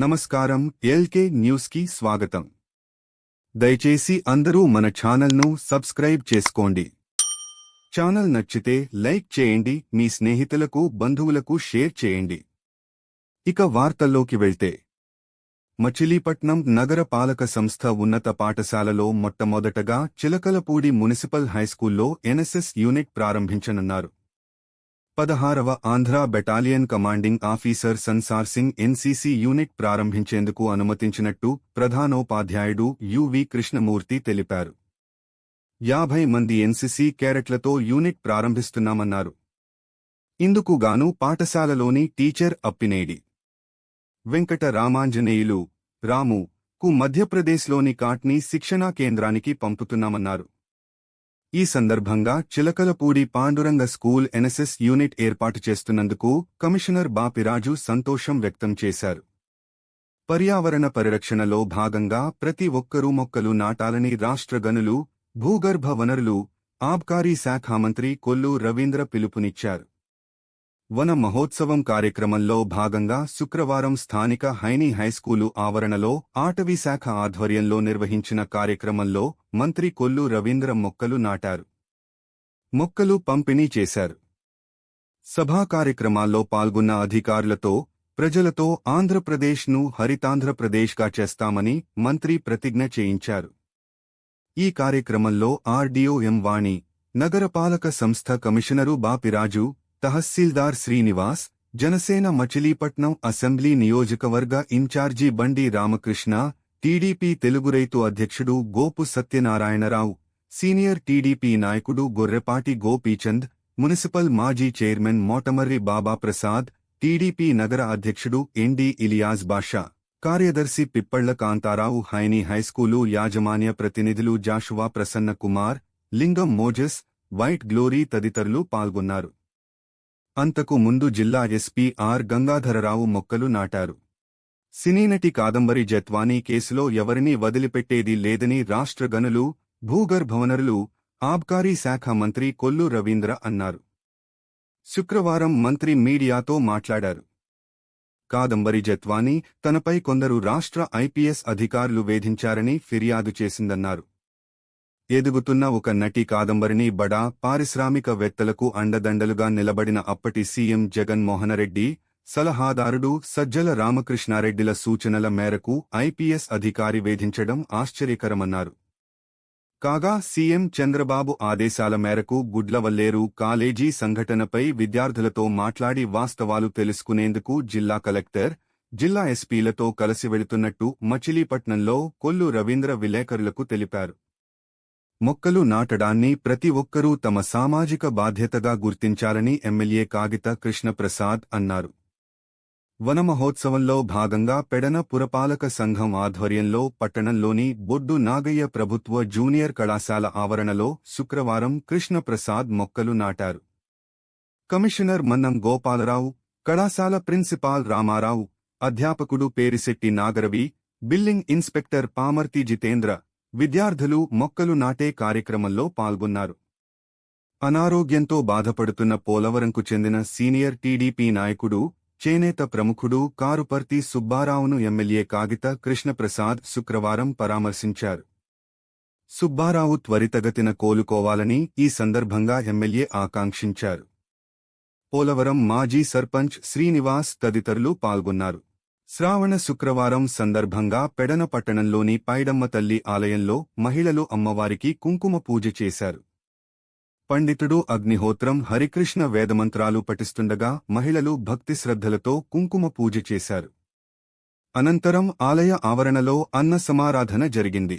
నమస్కారం ఎల్కే న్యూస్కి స్వాగతం. దయచేసి అందరూ మన ఛానల్ను సబ్స్క్రైబ్ చేసుకోండి. ఛానల్ నచ్చితే లైక్ చేయండి మీ స్నేహితులకు బంధువులకు షేర్ చేయండి. ఇక వార్తల్లోకి వెళ్తే. మచిలీపట్నం నగర పాలక సంస్థ ఉన్నత పాఠశాలలో మొట్టమొదటగా చిలకలపూడి మున్సిపల్ హైస్కూల్లో ఎన్ఎస్ఎస్ యూనిట్ ప్రారంభించనున్నారు. పదహారవ Andhra battalion commanding officer Sansar Singh NCC unit ప్రారంభించేందుకు అనుమతించినట్టు ప్రధానోపాధ్యాయుడు యువి కృష్ణమూర్తి తెలిపారు. యాభై మంది ఎన్సీసీ క్యారెట్లతో యూనిట్ ప్రారంభిస్తున్నామన్నారు. ఇందుకుగాను పాఠశాలలోని టీచర్ అప్పినేడి. వెంకట రామాంజనేయులు రాము కు మధ్యప్రదేశ్లోని కాట్ని శిక్షణా కేంద్రానికి పంపుతున్నామన్నారు. ఈ సందర్భంగా Chilakalapudi Panduranga school NSS unit ఏర్పాటు చేస్తున్నందుకు కమిషనర్ బాపిరాజు సంతోషం వ్యక్తం చేశారు. పర్యావరణ పరిరక్షణలో భాగంగా ప్రతి ఒక్కరూ మొక్కలు నాటాలని రాష్ట్ర గనులు భూగర్భ వనరులు ఆబ్కారీ శాఖ మంత్రి కొల్లు రవీంద్ర పిలుపునిచ్చారు. వన మహోత్సవం కార్యక్రమంలో భాగంగా శుక్రవారం స్థానిక హైనీ హైస్కూలు ఆవరణలో ఆటవీ శాఖ ఆధ్వర్యంలో నిర్వహించిన కార్యక్రమంలో మంత్రి కొల్లు రవీంద్ర మొక్కలు నాటారు. మొక్కలు పంపిణీ చేశారు. సభా కార్యక్రమాల్లో పాల్గొన్న అధికారులతో ప్రజలతో ఆంధ్రప్రదేశ్ను హరితాంధ్రప్రదేశ్గా చేస్తామని మంత్రి ప్రతిజ్ఞ చేయించారు. ఈ కార్యక్రమంలో ఆర్డీఓ ఎం వాణి నగరపాలక సంస్థ కమిషనరు బాపిరాజు తహసీల్దార్ శ్రీనివాస్ జనసేన మచిలీపట్నం అసెంబ్లీ నియోజకవర్గ ఇన్ఛార్జి బండి రామకృష్ణ టీడీపీ తెలుగు రైతు అధ్యక్షుడు గోపు సత్యనారాయణరావు సీనియర్ టీడీపీ నాయకుడు గొర్రెపాటి గోపీచంద్ మున్సిపల్ మాజీ చైర్మన్ మోటమర్రి బాబా ప్రసాద్ టీడీపీ నగర అధ్యక్షుడు ఎన్డి ఇలియాజ్ బాషా కార్యదర్శి పిప్పళ్ళ కాంతారావు హైనీ హైస్కూలు యాజమాన్య ప్రతినిధులు Joshua Prasanna Kumar Lingam Moses white glory తదితరులు పాల్గొన్నారు. అంతకు ముందు జిల్లా ఎస్పీ ఆర్. గంగాధరరావు మొక్కలు నాటారు. సినీనటి కాదంబరి జత్వానీ కేసులో ఎవరినీ వదిలిపెట్టేది లేదని రాష్ట్ర గనులు భూగర్భవనరులు ఆబ్కారీ శాఖ మంత్రి కొల్లు రవీంద్ర అన్నారు. శుక్రవారం మంత్రి మీడియాతో మాట్లాడారు. కాదంబరి జత్వానీ తనపై కొందరు రాష్ట్ర ఐపీఎస్ అధికారులు వేధించారని ఫిర్యాదు చేసిందన్నారు. ఎదుగుతున్న ఒక నటి కాదంబరిని బడా పారిశ్రామికవేత్తలకు అండదండలుగా నిలబడిన అప్పటి సీఎం జగన్మోహనరెడ్డి సలహాదారుడు సజ్జల రామకృష్ణారెడ్డిల సూచనల మేరకు ఐపీఎస్ అధికారి వేధించడం ఆశ్చర్యకరమన్నారు. కాగా సీఎం చంద్రబాబు ఆదేశాల మేరకు గుడ్లవల్లేరు కాలేజీ సంఘటనపై విద్యార్థులతో మాట్లాడి వాస్తవాలు తెలుసుకునేందుకు జిల్లా కలెక్టర్ జిల్లా ఎస్పీలతో కలిసి వెళుతున్నట్టు మచిలీపట్నంలో కొల్లు రవీంద్ర విలేకరులకు తెలిపారు. మొక్కలు నాటడాన్ని ప్రతి ఒక్కరూ తమ సామాజిక బాధ్యతగా గుర్తించాలని ఎమ్మెల్యే కాగిత కృష్ణప్రసాద్ అన్నారు. వనమహోత్సవంలో భాగంగా పెడన పురపాలక సంఘం ఆధ్వర్యంలో పట్టణంలోని బొడ్డు నాగయ్య ప్రభుత్వ జూనియర్ కళాశాల ఆవరణలో శుక్రవారం కృష్ణప్రసాద్ మొక్కలు నాటారు. కమిషనర్ మన్నం గోపాలరావు కళాశాల ప్రిన్సిపాల్ రామారావు అధ్యాపకుడు పేరిశెట్టి నాగరవి బిల్లింగ్ ఇన్స్పెక్టర్ పామర్తి జితేంద్ర విద్యార్థులు మొక్కలు నాటే కార్యక్రమంలో పాల్గొన్నారు. అనారోగ్యంతో బాధపడుతున్న పోలవరంకు చెందిన సీనియర్ టీడీపీ నాయకుడు చేనేత ప్రముఖుడు కారుపర్తి సుబ్బారావును ఎమ్మెల్యే కాగిత కృష్ణప్రసాద్ శుక్రవారం పరామర్శించారు. సుబ్బారావు త్వరితగతిన కోలుకోవాలని ఈ సందర్భంగా ఎమ్మెల్యే ఆకాంక్షించారు. పోలవరం మాజీ సర్పంచ్ శ్రీనివాస్ తదితరులు పాల్గొన్నారు. శ్రావణ శుక్రవారం సందర్భంగా పెడన పట్టణంలోని పైడమ్మ తల్లి ఆలయంలో మహిళలు అమ్మవారికి కుంకుమ పూజ చేశారు. పండితుడు అగ్నిహోత్రం హరికృష్ణ వేదమంత్రాలు పఠిస్తుండగా మహిళలు భక్తి శ్రద్ధలతో కుంకుమ పూజ చేశారు. అనంతరం ఆలయ ఆవరణలో అన్న సమారాధన జరిగింది.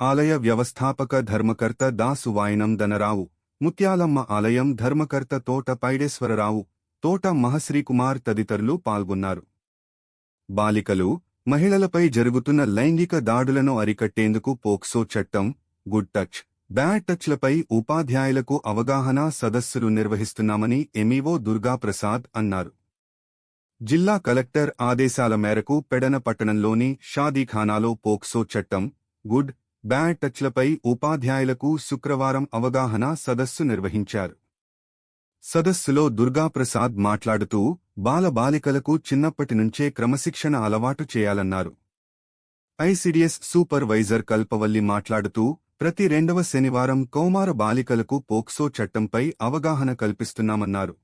ఆలయ వ్యవస్థాపక ధర్మకర్త దాసు వాయనం దనరావు ముత్యాలమ్మ ఆలయం ధర్మకర్త తోట పైడేశ్వరరావు తోట మహశ్రీకుమార్ తదితరులు పాల్గొన్నారు. బాలికలు మహిళలపై జరుగుతున్న లైంగిక దాడులను అరికట్టేందుకు పోక్సో చట్టం గుడ్ టచ్ బ్యాడ్ టచ్లపై ఉపాధ్యాయులకు అవగాహన సదస్సులు నిర్వహిస్తున్నామని ఎమివో దుర్గాప్రసాద్ అన్నారు. జిల్లా కలెక్టర్ ఆదేశాల మేరకు పెడన పట్టణంలోని షాదీఖానాలో పోక్సో చట్టం గుడ్ బ్యాడ్ టచ్లపై ఉపాధ్యాయులకు శుక్రవారం అవగాహన సదస్సు నిర్వహించారు. సదస్సులో దుర్గాప్రసాద్ మాట్లాడుతూ బాలబాలికలకు చిన్నప్పటి నుంచే క్రమశిక్షణ అలవాటు చేయాలన్నారు. ఐసిడిఎస్ సూపర్వైజర్ కల్పవల్లి మాట్లాడుతూ ప్రతి రెండవ శనివారం కౌమార బాలికలకు పోక్సో చట్టంపై అవగాహన కల్పిస్తున్నామన్నారు.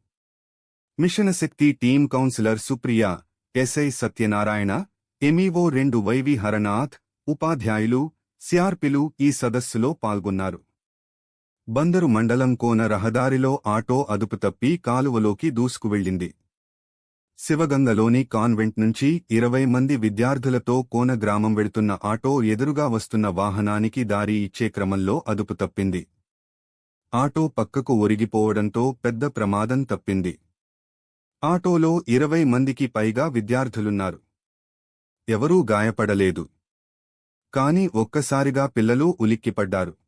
మిషనశక్తి team counsellor Supriya SI Satyanarayana MEO రెండు వైవి హరనాథ్ ఉపాధ్యాయులు సిఆర్పిలు ఈ సదస్సులో పాల్గొన్నారు. బందరు మండలం కోన రహదారిలో ఆటో అదుపుతప్పి కాలువలోకి దూసుకువెళ్ళింది. శివగంగలోని కాన్వెంట్ నుంచి ఇరవై మంది విద్యార్థులతో కోన గ్రామం వెళుతున్న ఆటో ఎదురుగా వస్తున్న వాహనానికి దారి ఇచ్చే క్రమంలో అదుపు తప్పింది. ఆటో పక్కకు ఒరిగిపోవడంతో పెద్ద ప్రమాదం తప్పింది. ఆటోలో ఇరవై మందికి పైగా విద్యార్థులున్నారు. ఎవరూ గాయపడలేదు. కాని ఒక్కసారిగా పిల్లలు ఉలిక్కిపడ్డారు.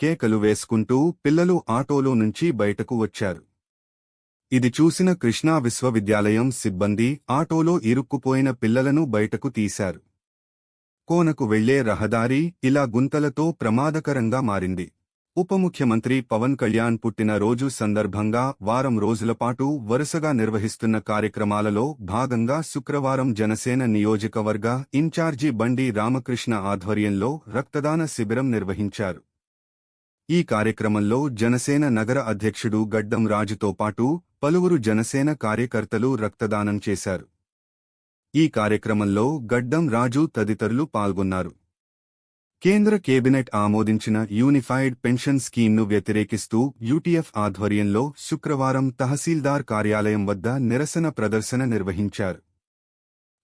కేకలు వేసుకుంటూ పిల్లలు ఆటోలో నుంచి బయటకు వచ్చారు. ఇది చూసిన కృష్ణా విశ్వవిద్యాలయం సిబ్బంది ఆటోలో ఇరుక్కుపోయిన పిల్లలను బయటకు తీశారు. కోనకు వెళ్ళే రహదారి ఇలా గుంతలతో ప్రమాదకరంగా మారింది. ఉప ముఖ్యమంత్రి పవన్ కళ్యాణ్ పుట్టిన రోజు సందర్భంగా వారం రోజులపాటు వరుసగా నిర్వహిస్తున్న కార్యక్రమాలలో భాగంగా శుక్రవారం జనసేన నియోజకవర్గ ఇన్ఛార్జి బండి రామకృష్ణ ఆధ్వర్యంలో రక్తదాన శిబిరం నిర్వహించారు. ఈ కార్యక్రమంలో జనసేన నగర అధ్యక్షుడు గడ్డం రాజుతో పాటు పలువురు జనసేన కార్యకర్తలు రక్తదానం చేశారు. ఈ కార్యక్రమంలో గడ్డం రాజు తదితరులు పాల్గొన్నారు. కేంద్ర కేబినెట్ ఆమోదించిన యూనిఫైడ్ పెన్షన్ స్కీమ్ను వ్యతిరేకిస్తూ యూటీఎఫ్ ఆధ్వర్యంలో శుక్రవారం తహసీల్దార్ కార్యాలయం వద్ద నిరసన ప్రదర్శన నిర్వహించారు.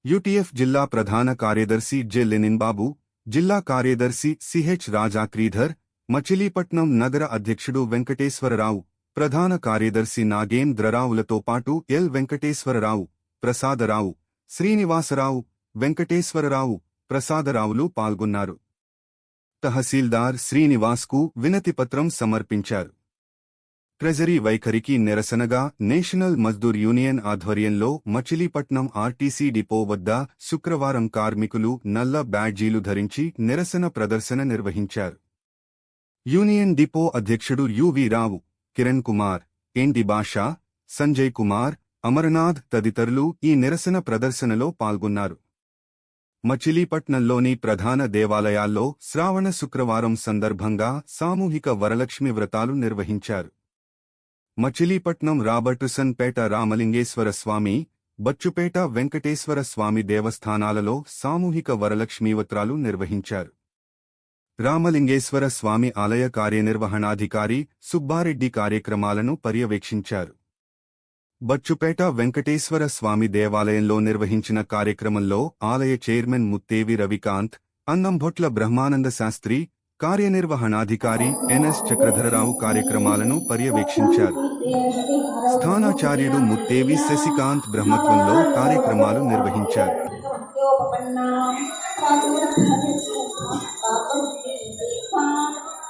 యూటీఎఫ్ జిల్లా ప్రధాన కార్యదర్శి జె లెనిన్ బాబు జిల్లా కార్యదర్శి సిహెచ్ రాజాక్రీధర్ మచిలీపట్నం నగర అధ్యక్షుడు వెంకటేశ్వరరావు ప్రధాన కార్యదర్శి నాగేంద్రరావులతో పాటు ఎల్. వెంకటేశ్వరరావు ప్రసాదరావు శ్రీనివాసరావు వెంకటేశ్వరరావు ప్రసాదరావులు పాల్గొన్నారు. తహసీల్దార్ శ్రీనివాస్కు వినతిపత్రం సమర్పించారు. ట్రెజరీ వైఖరికి నిరసనగా నేషనల్ మజ్దూర్ యూనియన్ ఆధ్వర్యంలో మచిలీపట్నం ఆర్టీసీ డిపో వద్ద శుక్రవారం కార్మికులు నల్ల బ్యాడ్జీలు ధరించి నిరసన ప్రదర్శన నిర్వహించారు. యూనియన్ డిపో అధ్యక్షుడు యువి రావు కిరణ్ కుమార్ ఎన్డి బాషా సంజయ్ కుమార్ అమరనాథ్ తదితరులు ఈ నిరసన ప్రదర్శనలో పాల్గొన్నారు. మచిలీపట్నంలోని ప్రధాన దేవాలయాల్లో శ్రావణ శుక్రవారం సందర్భంగా సామూహిక వరలక్ష్మి వ్రతాలు నిర్వహించారు. మచిలీపట్నం రాబర్టుసన్పేట రామలింగేశ్వర స్వామి బచ్చుపేట వెంకటేశ్వర స్వామి దేవస్థానాలలో సామూహిక వరలక్ష్మీవత్రాలు నిర్వహించారు. రామలింగేశ్వర స్వామి ఆలయ కార్యనిర్వహణాధికారి సుబ్బారెడ్డి కార్యక్రమాలను పర్యవేక్షించారు. బచ్చుపేట వెంకటేశ్వర స్వామి దేవాలయంలో నిర్వహించిన కార్యక్రమంలో ఆలయ చైర్మన్ ముత్తేవి రవికాంత్ అన్నంభొట్ల బ్రహ్మానంద శాస్త్రి కార్యనిర్వహణాధికారి ఎన్ఎస్ చక్రధరరావు కార్యక్రమాలను పర్యవేక్షించారు. స్థానాచార్యుడు ముత్తేవి శశికాంత్ బ్రహ్మత్వంలో కార్యక్రమాలు నిర్వహించారు.